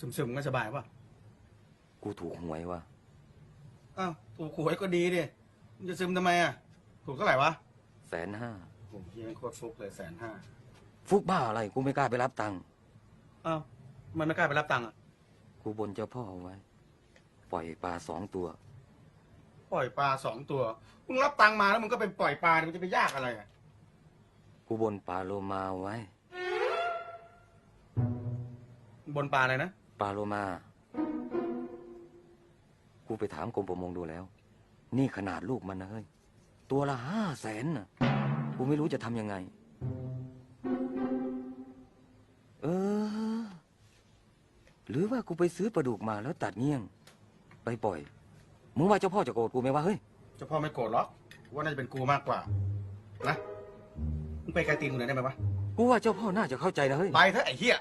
ซึมๆก็สบายป่ะกูถูกหวยว่ะอ้าวถูกหวยก็ดีดิมึงจะซึมทำไมอะ ถูกเท่าไหร่วะแสนห้าโอ้โหยังโคตรฟุกเลยแสนห้าฟุกบ้าอะไรกูไม่กล้าไปรับตังค์อ้าวมันไม่กล้าไปรับตังค์อะ กูบนเจ้าพ่อเอาไว้ ปล่อยปลาสองตัว ปล่อยปลาสองตัว มึงรับตังค์มาแล้วมึงก็ไปปล่อยปลาเนี่ยมันจะไปยากอะไรอะ กูบนปลาโลมาเอาไว้ บนปลาอะไรนะ ปลาโลมา กูไปถามกรมประมงดูแล้ว นี่ขนาดลูกมันนะเฮ้ย ตัวละห้าแสนน่ะ กูไม่รู้จะทำยังไง เออ หรือว่ากูไปซื้อปลาดุกมาแล้วตัดเงี้ยง ไปปล่อย มึงว่าเจ้าพ่อจะโกรธกูไหมวะเฮ้ย เจ้าพ่อไม่โกรธหรอกว่าน่าจะเป็นกูมากกว่า นะ มึงไปไกลตีนกูหน่อยได้ไหมวะ กูว่าเจ้าพ่อน่าจะเข้าใจนะเฮ้ย ไปเถอะไอ้เหี้ย